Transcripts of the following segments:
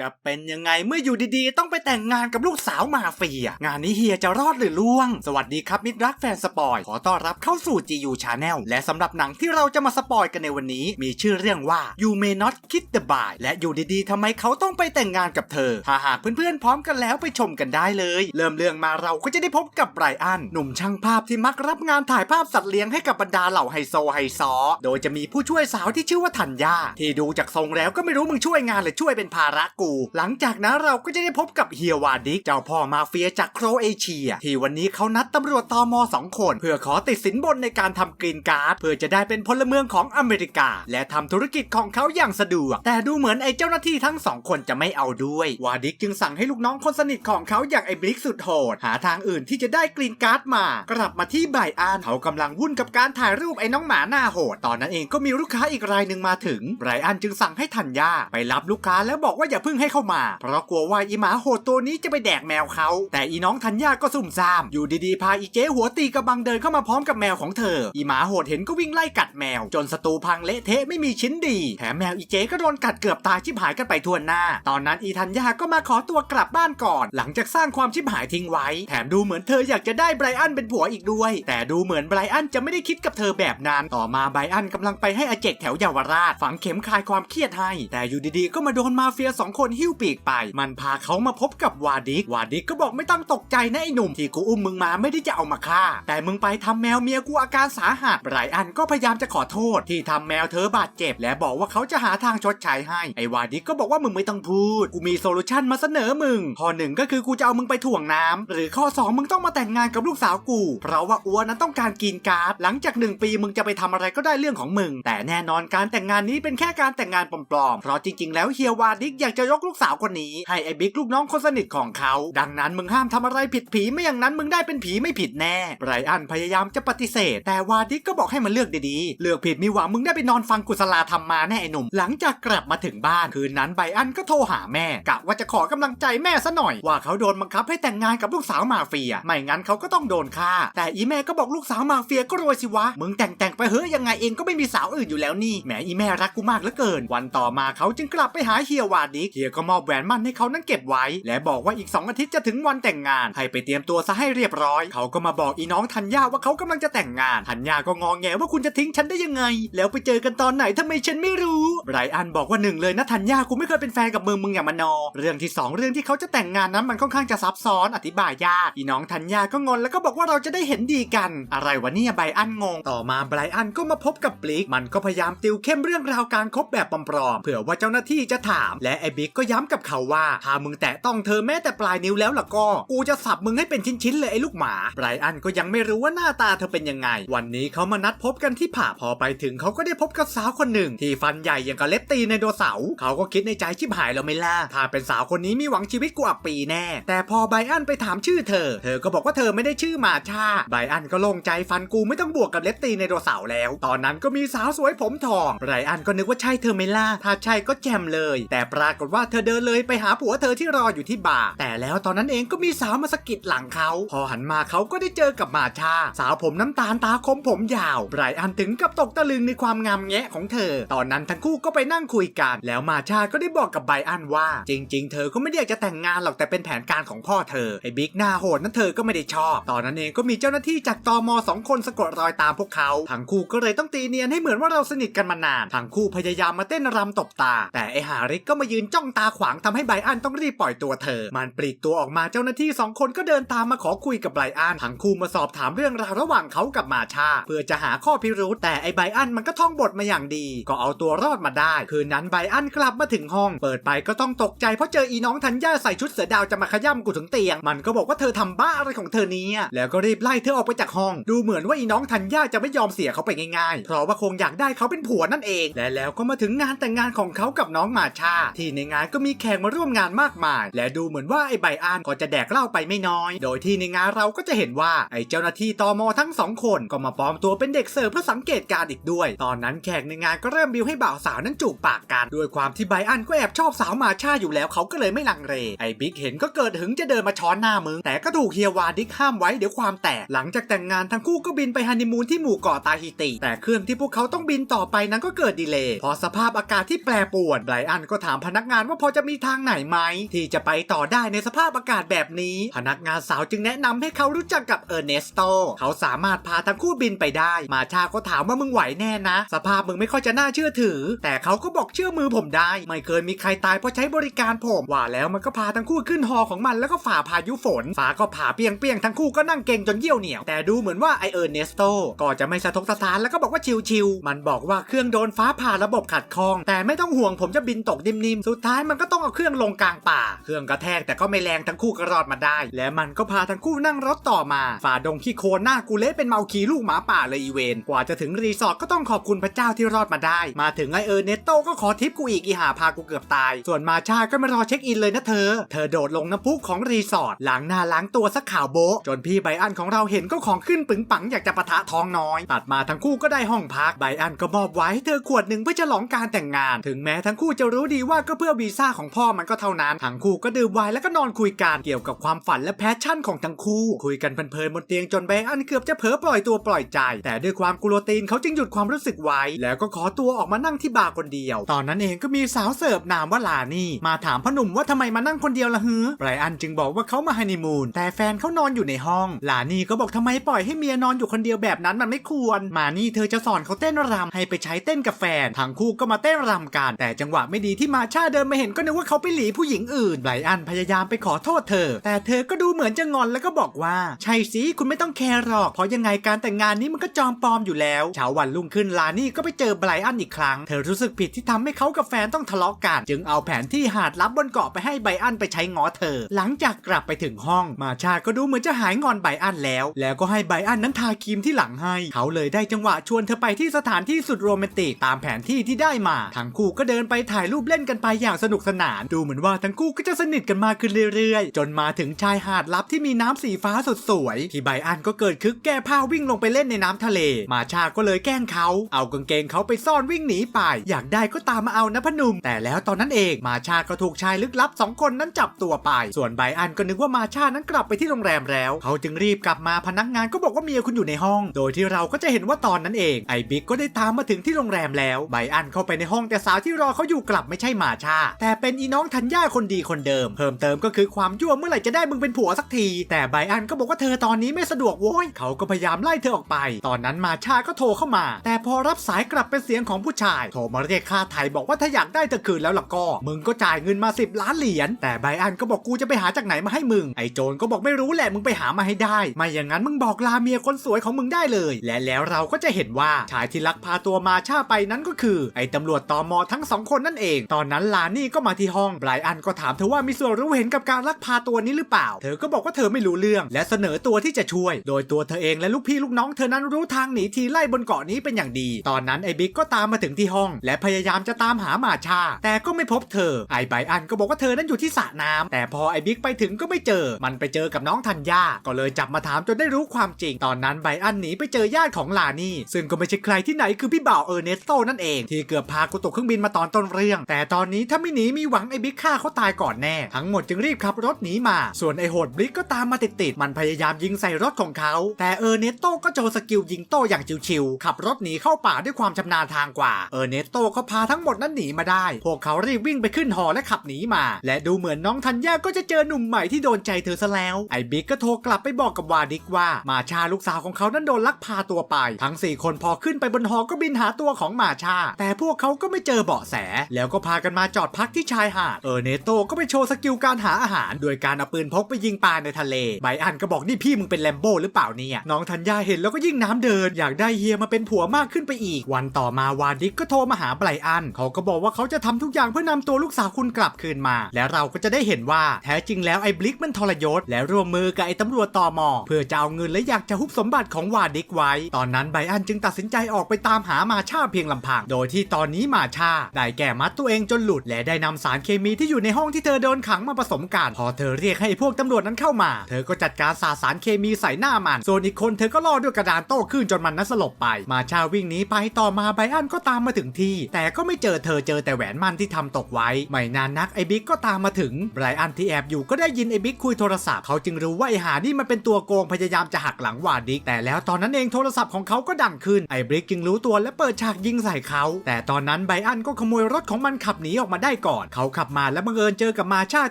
จะเป็นยังไงเมื่ออยู่ดีๆ ต้องไปแต่งงานกับลูกสาวมาเฟีย งานนี้เฮียจะรอดหรือล่วง สวัสดีครับมิตรรักแฟนสปอย ขอต้อนรับเข้าสู่ GU Channel และสำหรับหนังที่เราจะมาสปอยกันในวันนี้ มีชื่อเรื่องว่า You May Not Kiss the Bride และอยู่ดีๆทำไมเขาต้องไปแต่งงานกับเธอถ้าหากเพื่อนๆ พร้อมกันแล้วไปชมกันได้เลย เริ่มเรื่องมาเราก็จะได้พบกับไบรอันหนุ่มช่างภาพที่มักรับงานถ่ายภาพสัตว์เลี้ยงให้กับบรรดาเหล่าไฮโซไฮซอโดยจะมีผู้ช่วยสาวที่ชื่อว่าธัญญาที่ดูจากทรงแล้วก็ไม่รู้มึงช่วยงานหรือช่วยเป็นภาระกูหลังจากนั้นเราก็จะได้พบกับเฮียวาดิกเจ้าพ่อมาเฟียจากโครเอเชีย ที่วันนี้เขานัดตำรวจตอมสองคน เพื่อขอติดสินบนในการทำกรีนการ์ดเพื่อจะได้เป็นพลเมืองของอเมริกา และทำธุรกิจของเขาอย่างสะดวก แต่ดูเหมือนไอ้เจ้าหน้าที่ทั้งสองคนจะไม่เอาด้วย วาดิกจึงสั่งให้ลูกน้องคนสนิทของเขาอย่างไอ้บลิกสุดโหดหาทางอื่นที่จะได้กรีนการ์ดมา กลับมาที่ไบรอันเขากำลังวุ่นกับการถ่ายรูปไอ้น้องหมาหน้าโหด ตอนนั้นเองก็มีลูกค้าอีกรายหนึ่งมาถึงไบรอันจึงสั่งให้ธัญญาไปรับลูกค้าแล้วบอกว่าอย่าเพิ่งให้เข้ามา เพราะกลัวว่าอีหมาโหดตัวนี้จะไปแดกแมวเขา แต่อีน้องธัญญาก็ซุ่มซ่าม อยู่ดีๆ พาอีเจ๊หัวตีกระบังเดินเข้ามาพร้อมกับแมวของเธอ อีหมาโหดเห็นก็วิ่งไล่กัดแมว จนสตูพังเละเทะไม่มีชิ้นดี แถมแมวอีเจ๊ก็โดนกัดเกือบตายชิบหายกันไปทั่วหน้า ตอนนั้นอีธัญญาก็มาขอตัวกลับบ้านก่อน หลังจากสร้างความชิบหายทิ้งไว้ แถมดูเหมือนเธออยากจะได้ไบรอันเป็นผัวอีกด้วย แต่ดูเหมือนไบรอันจะไม่ได้คิดกับเธอแบบนั้น ต่อมาไบรอันกำลังไปให้อเจกแถวเยาวราช ฝังเข็มคลายความเครียดให้ แต่อยู่ดีๆก็มาโดนมาเฟียสองคนหิ้วปีกไป มันพาเขามาพบกับวาดิก วาดิกก็บอกไม่ต้องตกใจนะไอ้หนุ่มที่กูอุ้มมึงมาไม่ได้จะเอามาฆ่า แต่มึงไปทำแมวเมียกูอาการสาหัสไรอันก็พยายามจะขอโทษ ที่ทำแมวเธอบาดเจ็บ และบอกว่าเขาจะหาทางชดใช้ให้ ไอ้วาดิกก็บอกว่ามึงไม่ต้องพูด กูมีโซลูชันมาเสนอมึง ข้อหนึ่งก็คือกูจะเอามึงไปถ่วงน้ำหรือข้อสองมึงต้องมาแต่งงานกับลูกสาวกู เพราะว่าอัวนั้นต้องการกินการ์ด หลังจากหนึ่งปีมึงจะไปทำอะไรก็ได้เรื่องของมึง แต่แน่นอนการแต่งงานนี้เป็นแค่การแต่งงานปลอมๆ เพราะจริงๆ แล้วเฮียวาดิกอยากจะยกลูกสาวคนนี้ ให้ไอ้บิ๊กลูกน้องคนสนิทของเขา ดังนั้นมึงห้ามทำอะไรผิดผีไม่อย่างนั้นมึงได้เป็นผีไม่ผิดแน่ไบรอันพยายามจะปฏิเสธ แต่วาดิกก็บอกให้มันเลือกดีๆ เลือกผิดมีหวังมึงได้ไปนอนฟังกุศลาธรรมมาแน่ไอ้หนุ่ม หลังจากกลับมาถึงบ้านคืนนั้นไบรอันก็โทรหาแม่กะว่าจะขอกำลังใจแม่ซะหน่อย ว่าเขาโดนบังคับให้แต่งงานกับลูกสาวมาเฟีย ไม่งั้นเขาก็ต้องโดนฆ่า แต่อีแม่ก็บอกลูกสาวมาเฟียก็รวยสิวะ มึงแต่งแต่งไปเฮ้ยยังไงเองก็ไม่มีสาวอื่นอยู่แล้วนี่แหมอีแม่รักกูมากเหลือเกิน วันต่อมาเขาจึงกลับไปหาเฮียวาดิกเฮียก็มอบแหวนมั่นให้เขานั้นเก็บไว้ และบอกว่าอีก 2 อาทิตย์จะถึงวันแต่งงาน ให้ไปเตรียมตัวซะให้เรียบร้อย เขาก็มาบอกอีน้องธัญญาว่าเขากำลังจะแต่งงาน ธัญญาก็งองแงว่าคุณจะทิ้งฉันได้ยังไง แล้วไปเจอกันตอนไหนทำไมฉันไม่รู้ไบรอันบอกว่าหนึ่งเลยนะธัญญากูไม่เคยเป็นแฟนกับมึงมึงอย่างมานอ เรื่องที่สองเรื่องที่เขาจะแต่งงานนั้นมันค่อนข้างจะซับซ้อนอธิบายยากอีน้องธัญญาก็งอนแล้วก็บอกว่าเราจะได้เห็นดีกัน อะไรวะเนี่ยไบรอันงงต่อมาไบรอันก็มาพบกับปลิกมันก็พยายามติวเข้มเรื่องราวการคบแบบปลอมๆเผื่อว่าเจ้าหน้าที่จะถาม และไอ้บิกก็ย้ำกับเขาว่าถ้ามึงแตะต้องเธอแม้แต่ปลายนิ้วแล้วล่ะก็กูจะสับมึงให้เป็นชิ้นๆเลยไอ้ลูกหมาไบรอันก็ยังไม่รู้ว่าหน้าตาเธอเป็นยังไง วันนี้เขามานัดพบกันที่ผับพอไปถึงเขาก็ได้พบกับสาวคนหนึ่ง ที่ฟันใหญ่อย่างกับเล็บตีในโดเสาร์เขาก็คิดในใจชิบหายแล้วไม่ล่ะถ้าเป็นสาวคนนี้มีหวังชีวิตกูอับปีแน่ แต่พอไบรอันไปถามชื่อเธอ เธอก็บอกว่าเธอไม่ได้ชื่อมาชาไบรอันก็โล่งใจฟันกูไม่ต้องบวกกับเล็บตีในโดเสาร์แล้ว ตอนนั้นก็มีสาวสวยผมทองไบรอันก็นึกว่าใช่เธอไม่ล่ะถ้าใช่ก็แจมเลย แต่ปรากฏว่าว่าเธอเดินเลยไปหาผัวเธอที่รออยู่ที่บาร์แต่แล้วตอนนั้นเองก็มีสาวมาสะกิดหลังเขาพอหันมาเขาก็ได้เจอกับมาชา สาวผมน้ำตาลตาคมผมยาวไบรอันถึงกับตกตะลึงในความงามแงะของเธอ ตอนนั้นทั้งคู่ก็ไปนั่งคุยกัน แล้วมาชาก็ได้บอกกับไบรอันว่า จริง ๆ เธอก็ไม่ได้อยากจะแต่งงานหรอกแต่เป็นแผนการของพ่อเธอไอ้บิ๊กหน้าโหดนั้นเธอก็ไม่ได้ชอบ ตอนนั้นเองก็มีเจ้าหน้าที่จากตมสองคนสะกดรอยตามพวกเขาทั้งคู่ก็เลยต้องตีเนียนให้เหมือนว่าเราสนิทกันมานานทั้งคู่พยายามมาเต้นรำตบตา แต่ไอ้หาริกก็มายืนจ้องตาขวางทำให้ไบอันต้องรีบปล่อยตัวเธอ มันปลีกตัวออกมาเจ้าหน้าที่สองคนก็เดินตามมาขอคุยกับไบอันทั้งคู่มาสอบถามเรื่องราวระหว่างเขากับมาชา เพื่อจะหาข้อพิรุธแต่ไอไบอันมันก็ท่องบทมาอย่างดี ก็เอาตัวรอดมาได้ คืนนั้นไบอันกลับมาถึงห้อง เปิดไปก็ต้องตกใจเพราะเจออีน้องธัญญาใส่ชุดเสือดาวจะมาขย้ำกูถึงเตียง มันก็บอกว่าเธอทำบ้าอะไรของเธอเนี่ยแล้วก็รีบไล่เธอออกไปจากห้อง ดูเหมือนว่าอีน้องธัญญาจะไม่ยอมเสียเขาไปง่ายๆ เพราะว่าคงอยากได้เขาเป็นผัวนั่นเอง และแล้วก็มาถึงงานแต่งงานของเขากับน้องมาชาที่ในงานก็มีแขกมาร่วมงานมากมาย และดูเหมือนว่าไอ้ไบอันก็จะแดกเหล้าไปไม่น้อย โดยที่ในงานเราก็จะเห็นว่าไอ้เจ้าหน้าที่ตอมทั้งสองคนก็มาปลอมตัวเป็นเด็กเสิร์ฟเพื่อสังเกตการอีกด้วย ตอนนั้นแขกในงานก็เริ่มบิวให้บ่าวสาวนั้นจูบปากกัน ด้วยความที่ไบอันก็แอบชอบสาวมาชาอยู่แล้วเขาก็เลยไม่ลังเล ไอ้บิ๊กเห็นก็เกิดหึงจะเดินมาช้อนหน้ามึง แต่ก็ถูกเฮียวาดิกห้ามไว้เดี๋ยวความแตก หลังจากแต่งงานทั้งคู่ก็บินไปฮันนีมูนที่หมู่เกาะตาฮิติ แต่เครื่องที่พวกเขาต้องบินต่อไปนั้นก็เกิดดีเลย์พราะสภาพอากาศที่แปรปรวนไบรอันก็ถามพนักงานว่าพอจะมีทางไหนไหมที่จะไปต่อได้ในสภาพอากาศแบบนี้ พนักงานสาวจึงแนะนำให้เขารู้จักกับเออร์เนสโตเขาสามารถพาทั้งคู่บินไปได้ มาชาก็ถามว่ามึงไหวแน่นะ สภาพมึงไม่ค่อยจะน่าเชื่อถือ แต่เขาก็บอกเชื่อมือผมได้ ไม่เคยมีใครตายเพราะใช้บริการผมว่าแล้วมันก็พาทั้งคู่ขึ้นฮอของมันแล้วก็ฝ่าพายุฝนฟ้าก็ผ่าเปียงเปียงๆทั้งคู่ก็นั่งเก่งจนเยี่ยวเหนียว แต่ดูเหมือนว่าไอเออร์เนสโตก็จะไม่สะทกสะท้านแล้วก็บอกว่าชิวๆมันบอกว่าเครื่องโดนฟ้าผ่าระบบขัดข้อง แต่ไม่ต้องห่วงผมจะบินตกนิ่มๆสุดท้ายมันก็ต้องเอาเครื่องลงกลางป่า เครื่องกระแทกแต่ก็ไม่แรงทั้งคู่ก็รอดมาได้ และมันก็พาทั้งคู่นั่งรถต่อมาฝ่าดงขี้โคลนหน้ากูเละเป็นเมาคีลูกหมาป่าเลยอีเวนกว่าจะถึงรีสอร์ทก็ต้องขอบคุณพระเจ้าที่รอดมาได้ มาถึงไอเออร์เนสโตก็ขอทิปกูอีกอีหาพากูเกือบตาย ส่วนมาชาก็มารอเช็คอินเลยนะเธอ เธอโดดลงน้ำพุของรีสอร์ทล้างหน้าล้างตัวสักข่าวโบจนพี่ไบอันของเราเห็นก็ของขึ้นปึงปังอยากจะปะทะท้องน้อย ตัดมาทั้งคู่ก็ได้ห้องพักไบอันก็มอบไว้ให้เธอขวดหนึ่งเพื่อฉลองการแต่งงาน ถึงแม้ทั้งคู่จะรู้ดีว่าก็เพื่อวีซ่าของพ่อมันก็เท่านั้นทั้งคู่ก็ดื่มไวน์แล้วก็นอนคุยกันเกี่ยวกับความฝันและแพชชั่นของทั้งคู่ คุยกันเพลินๆบนเตียงจนไบอันเกือบจะเผลอปล่อยตัวปล่อยใจ แต่ด้วยความกลัวตีนเขาจึงหยุดความรู้สึกไว้ แล้วก็ขอตัวออกมานั่งที่บาร์คนเดียว ตอนนั้นเองก็มีสาวเสิร์ฟนามว่าลานี่ มาถามพ่อหนุ่มว่าทำไมมานั่งคนเดียวล่ะฮือไบรอันจึงบอกว่าเขามาฮันนีมูนแต่แฟนเขานอนอยู่ในห้องลานี่ก็บอกทำไมปล่อยให้เมียนอนอยู่คนเดียวแบบนั้นมันไม่ควร มานี่เธอจะสอนเขาเต้นรำให้ไปใช้เต้นกับแฟนทั้งคู่ก็มาเต้นรำกัน แต่จังหวะไม่ดีที่มาชาเดินมเห็นก็นึกว่าเขาไปหลีผู้หญิงอื่นไบรอันพยายามไปขอโทษเธอ แต่เธอก็ดูเหมือนจะงอนแล้วก็บอกว่าใช่สิคุณไม่ต้องแคร์หรอก เพราะยังไงการแต่งงานนี้มันก็จอมปลอมอยู่แล้วเช้าวันรุ่งขึ้นลานี่ก็ไปเจอไบรอันอีกครั้ง เธอรู้สึกผิดที่ทำให้เขากับแฟนต้องทะเลาะกัน จึงเอาแผนที่หาดลับบนเกาะไปให้ไบรอันไปใช้ง้อเธอ หลังจากกลับไปถึงห้อง มาชาก็ดูเหมือนจะหายงอนไบรอันแล้ว แล้วก็ให้ไบรอันนั้นทาครีมที่หลังให้ เขาเลยได้จังหวะชวนเธอไปที่สถานที่สุดโรแมนติกตามแผนที่ที่ได้มา ทั้งคู่ก็เดินไปถ่ายรูปเล่นกันไปอย่างสนุกสนาน ดูเหมือนว่าทั้งคู่ก็จะสนิทกันมากขึ้นเรื่อยๆ จนมาถึงชายหาดลับที่มีน้ำสีฟ้าสดสวย ที่ไบอันก็เกิดคึกแก้ผ้าวิ่งลงไปเล่นในน้ำทะเล มาชาก็เลยแกล้งเขาเอากางเกงเขาไปซ่อนวิ่งหนีไป อยากได้ก็ตามมาเอานะพนุมแต่แล้วตอนนั้นเองมาชาก็ถูกชายลึกลับสองคนนั้นจับตัวไป ส่วนไบอันก็นึกว่ามาชานั้นกลับไปที่โรงแรมแล้ว เขาจึงรีบกลับมาพนักงานก็บอกว่าเมียคุณอยู่ในห้อง โดยที่เราก็จะเห็นว่าตอนนั้นเองไอ้บิ๊กก็ได้ตามมาถึงที่โรงแรมแล้วไบอันเข้าไปในห้องแต่สาวที่รอเขาอยู่กลับไม่ใช่มาชาแต่เป็นอีน้องธัญญาคนดีคนเดิม เพิ่มเติมก็คือความยั่วเมื่อไหร่จะได้มึงเป็นผัวสักที แต่ไบอันก็บอกว่าเธอตอนนี้ไม่สะดวกโว้ยเขาก็พยายามไล่เธอออกไป ตอนนั้นมาชาก็โทรเข้ามา แต่พอรับสายกลับเป็นเสียงของผู้ชาย โทรมาเรียกค่าไถ่บอกว่าถ้าอยากได้เธอคืนแล้วล่ะก็ มึงก็จ่ายเงินมา 10 ล้านเหรียญแต่ไบอันก็บอกกูจะไปหาจากไหนมาให้มึงไอ้โจรก็บอกไม่รู้แหละมึงไปหามาให้ได้ ไม่อย่างนั้นมึงบอกลาเมียคนสวยของมึงได้เลย และแล้วเราก็จะเห็นว่าชายที่ลักพาตัวมาชาไปนั้นก็คือ ไอ้ตำรวจตอมอทั้งสองคนนั่นเอง ตอนนั้นลานนี่ก็มาที่ห้องไบรอันก็ถามเธอว่ามีส่วนรู้เห็นกับการลักพาตัวนี้หรือเปล่า เธอก็บอกว่าเธอไม่รู้เรื่อง และเสนอตัวที่จะช่วย โดยตัวเธอเองและลูกพี่ลูกน้องเธอนั้นรู้ทางหนีทีไล่บนเกาะนี้เป็นอย่างดี ตอนนั้นไอ้บิ๊กก็ตามมาถึงที่ห้อง และพยายามจะตามหามาชา แต่ก็ไม่พบเธอ ไอ้ไบรอันก็บอกว่าเธอนั้นอยู่ที่สระน้ำแต่พอไอ้บิ๊กไปถึงก็ไม่เจอ มันไปเจอกับน้องธัญญาก็เลยจับมาถามจนได้รู้ความจริง ตอนนั้นไบรอันหนีไปเจอญาติของลานี่ซึ่งก็ไม่ใช่ใครที่ไหนคือพี่บ่าวเออร์เนสโตนั่นเองที่เกือบพากูตกเครื่องบินมาตอนต้นเรื่อง แต่ตอนนี้ถ้าไไม่หนีมีหวังไอ้บิ๊กฆ่าเขาตายก่อนแน่ ทั้งหมดจึงรีบขับรถหนีมา ส่วนไอ้โหดบลิกก็ตามมาติดๆมันพยายามยิงใส่รถของเขา แต่เออร์เนสโตก็โชว์สกิลยิงโต้อย่างชิวๆขับรถหนีเข้าป่าด้วยความชำนาญทางกว่า เออร์เนสโตก็พาทั้งหมดนั้นหนีมาได้ พวกเขารีบวิ่งไปขึ้นหอและขับหนีมา และดูเหมือนน้องธัญญาก็จะเจอหนุ่มใหม่ที่โดนใจเธอซะแล้ว ไอ้บิ๊กก็โทรกลับไปบอกกับวาดิกว่ามาชาลูกสาวของเขานั้นโดนลักพาตัวไป ทั้ง 4 คนพอขึ้นไปบนหอก็บินหาตัวของมาชา แต่พวกเขาก็ไม่เจอเบาะแส แล้วก็พากันมาจอดพักที่ชายหาด เออเนโตก็ไปโชว์สกิลการหาอาหาร โดยการเอาปืนพกไปยิงปลาในทะเล ไบอันก็บอกนี่พี่มึงเป็นแลมโบ้หรือเปล่าเนี่ย น้องธัญญาเห็นแล้วก็ยิ่งน้ำเดิน อยากได้เฮียมาเป็นผัวมากขึ้นไปอีก วันต่อมาวาดิกก็โทรมาหาไบอัน เขาก็บอกว่าเขาจะทำทุกอย่างเพื่อนำตัวลูกสาวคุณกลับคืนมา และเราก็จะได้เห็นว่าแท้จริงแล้วไอ้บลิกมันทรยศ และร่วมมือกับไอ้ตำรวจตอมอเพื่อจะเอาเงินและอยากจะฮุบสมบัติของวาดิกไว้ ตอนนั้นไบอันจึงตัดสินใจออกไปตามหามาชาเพียงลำพัง โดยที่ตอนนี้มาชาได้แก้มัดตัวเองจนหลุดและได้นำสารเคมีที่อยู่ในห้องที่เธอโดนขังมาผสมกัน พอเธอเรียกให้พวกตำรวจนั้นเข้ามา เธอก็จัดการสาสารเคมีใส่หน้ามัน ส่วนอีกคนเธอก็ล่อด้วยกระดานโต้คลื่นจนมันนั้นสลบไป มาชาวิ่งหนีไปต่อมาไบรอันก็ตามมาถึงที่ แต่ก็ไม่เจอเธอเจอแต่แหวนมันที่ทำตกไว้ ไม่นานนักไอ้บิ๊กก็ตามมาถึงไบรอันที่แอบอยู่ก็ได้ยินไอ้บิ๊กคุยโทรศัพท์เขาจึงรู้ว่าไอ้หานี่มันเป็นตัวโกงพยายามจะหักหลังวาดิกแต่แล้วตอนนั้นเองโทรศัพท์ของเขาก็ดังขึ้นไอ้บิ๊กจึงรู้ตัวและเปิดฉากยิงใส่เขา แต่ตอนนั้นไบอันก็ขโมยรถของมันขับหนีออกมาได้ก่อน เขาขับมาและบังเอิญเจอกับมาชา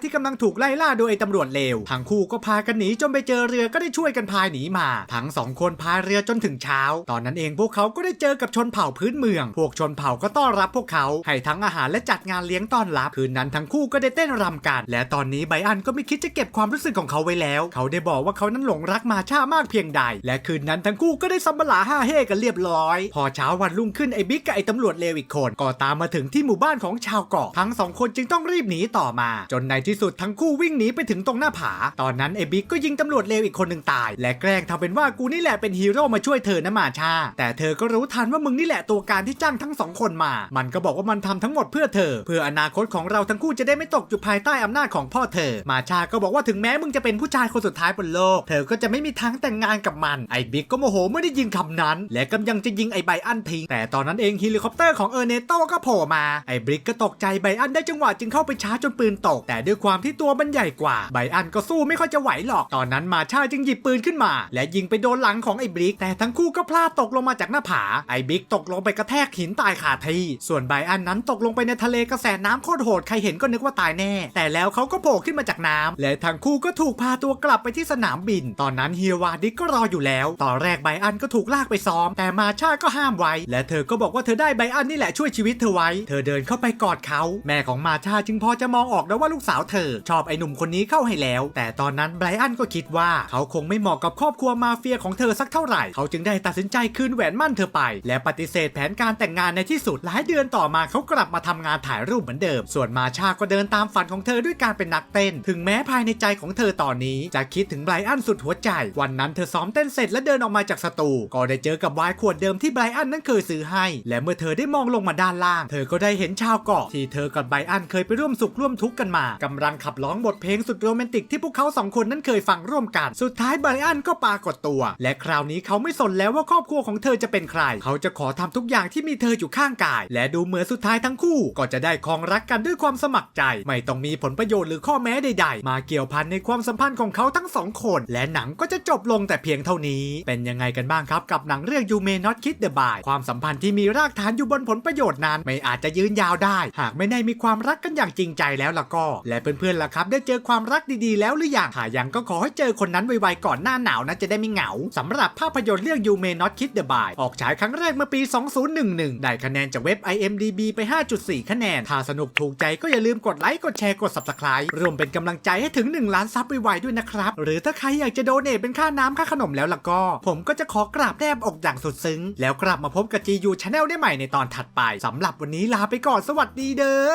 ที่กำลังถูกไล่ล่าโดยไอ้ตำรวจเลวทั้งคู่ก็พากันหนีจนไปเจอเรือก็ได้ช่วยกันพายหนีมา ทั้งสองคนพายเรือจนถึงเช้า ตอนนั้นเองพวกเขาก็ได้เจอกับชนเผ่าพื้นเมือง พวกชนเผ่าก็ต้อนรับพวกเขา ให้ทั้งอาหารและจัดงานเลี้ยงต้อนรับ คืนนั้นทั้งคู่ก็ได้เต้นรำกัน และตอนนี้ไบอันก็ไม่คิดจะเก็บความรู้สึกของเขาไว้แล้ว เขาได้บอกว่าเขานั้นหลงรักมาชามากเพียงใด และคืนนั้นทั้งคู่ก็ได้ซัมบลาห้าเฮกันเรียบร้อย พอเช้าวันรุ่งขึ้นไอ้บิ๊กกับไอ้ตำรวจเลวอีกคนก็ตามมาถึงที่หมู่บ้านของชาวเกาะทั้งสองคนจึงต้องรีบหนีต่อมา จนในที่สุดทั้งคู่วิ่งหนีไปถึงตรงหน้าผา ตอนนั้นไอ้บิ๊กก็ยิงตำรวจเลวอีกคนหนึ่งตาย และแกล้งทำเป็นว่ากูนี่แหละเป็นฮีโร่มาช่วยเธอนะมาชา แต่เธอก็รู้ทันว่ามึงนี่แหละตัวการที่จ้างทั้งสองคนมา มันก็บอกว่ามันทำทั้งหมดเพื่อเธอ เพื่ออนาคตของเราทั้งคู่จะได้ไม่ตกอยู่ภายใต้อำนาจของพ่อเธอ มาชาก็บอกว่าถึงแม้มึงจะเป็นผู้ชายคนสุดท้ายบนโลก เธอก็จะไม่มีทางแต่งงานกับมัน ไอ้บิ๊กก็โมโหเมื่อได้ยินคำนั้น และกำลังจะยิงไอ้ไบอันทิ้ง แต่ตอนนั้นเองเฮลิคอปเตอร์ของเออร์เนโตก็โผล่มา ไอ้บิ๊กก็ตกใจไบอันได้จังหวะจึงเข้าไปชาร์จจนปืนตก แต่ด้วยความที่ตัวมันใหญ่กว่าไบอันก็สู้ไม่ค่อยจะไหวหรอก ตอนนั้นมาชาจึงหยิบปืนขึ้นมา และยิงไปโดนหลังของไอ้บิ๊กแต่ทั้งคู่ก็พลาดตกลงมาจากหน้าผา ไอ้บิ๊กตกลงไปกระแทกหินตายคาที่ ส่วนไบอันนั้นตกลงไปในทะเลกระแสน้ำโคตรโหดใครเห็นก็นึกว่าตายแน่ แต่แล้วเขาก็โผล่ขึ้นมาจากน้ำและทั้งคู่ก็ถูกพาตัวกลับไปที่สนามบิน ตอนนั้นเฮียวาดิกก็รออยู่แล้ว ตอนแรกไบอันก็ถูกลากไปซ้อม แต่มาชาก็ห้ามไว้ และเธอก็บอกว่าเธอได้ไบอันนี่แหละช่วยชีวิตเธอไว้ เธอเดินเข้าไปกอดเขาแม่ของมาชาจึงพอจะมองออกแล้วว่าลูกสาวเธอ ชอบไอ้หนุ่มคนนี้เข้าให้แล้ว แต่ตอนนั้นไบรอันก็คิดว่าเขาคงไม่เหมาะกับครอบครัวมาเฟียของเธอสักเท่าไหร่ เขาจึงได้ตัดสินใจคืนแหวนมั่นเธอไป และปฏิเสธแผนการแต่งงานในที่สุดหลายเดือนต่อมาเขากลับมาทำงานถ่ายรูปเหมือนเดิม ส่วนมาชาก็เดินตามฝันของเธอด้วยการเป็นนักเต้น ถึงแม้ภายในใจของเธอตอนนี้ จะคิดถึงไบรอันสุดหัวใจ วันนั้นเธอซ้อมเต้นเสร็จและเดินออกมาจากสตู ก็ได้เจอกับวน์ขวดเดิมที่ไบรอันนั้นเคยซื้อให้ และเมื่อเธอได้มองลงมาด้านล่าง เธอก็ได้เห็นชาวเกาะที่เธอกับไบรอันเคยไปร่วมสุขร่วมทุกข์กันมากำลังขับร้องบทเพลงสุดโรแมนติกที่พวกเขาสองคนนั้นเคยฟังร่วมกัน สุดท้ายไบรอันก็ปรากฏตัว และคราวนี้เขาไม่สนแล้วว่าครอบครัวของเธอจะเป็นใคร เขาจะขอทำทุกอย่างที่มีเธออยู่ข้างกาย และดูเหมือนสุดท้ายทั้งคู่ ก็จะได้ครองรักกันด้วยความสมัครใจ ไม่ต้องมีผลประโยชน์หรือข้อแม้ใดๆ มาเกี่ยวพันในความสัมพันธ์ของเขาทั้งสองคน และหนังก็จะจบลงแต่เพียงเท่านี้ เป็นยังไงกันบ้างครับกับหนังเรื่อง You May Not Kiss the Boy ความสัมพันธ์ที่มีรากฐานอยู่บนผลประโยชน์นั้น ไม่อาจจะยืนยาวได้ หากไม่ได้มีความรักกันอย่างจริงใจแล้วล่ะก็ และเพื่อนๆล่ะครับได้เจอความรักดีๆ แล้วหรือยังถ้ายังก็ขอให้เจอคนนั้นไวๆก่อนหน้าหนาวนะจะได้ไม่เหงาสำหรับภาพยนตร์เรื่อง You May Not Kiss the Boy ออกฉายครั้งแรกเมื่อปี 2011 ได้คะแนนจากเว็บ IMDB ไป 5.4 คะแนน ถ้าสนุกถูกใจก็อย่าลืมกดไลค์กดแชร์กด Subscribe รวมเป็นกำลังใจให้ถึง 1 ล้านซับไวๆด้วยนะครับ หรือถ้าใครอยากจะโดเนทเป็นค่าน้ำค่าขนมแล้วล่ะก็ ผมก็จะขอกราบแนบอกอย่างสุดซึ้ง แล้วกลับมาพบกับ GU Channel ได้ใหม่ในตอนถัดไปสำหรับวันนี้ลาไปก่อนสวัสดีเด้อ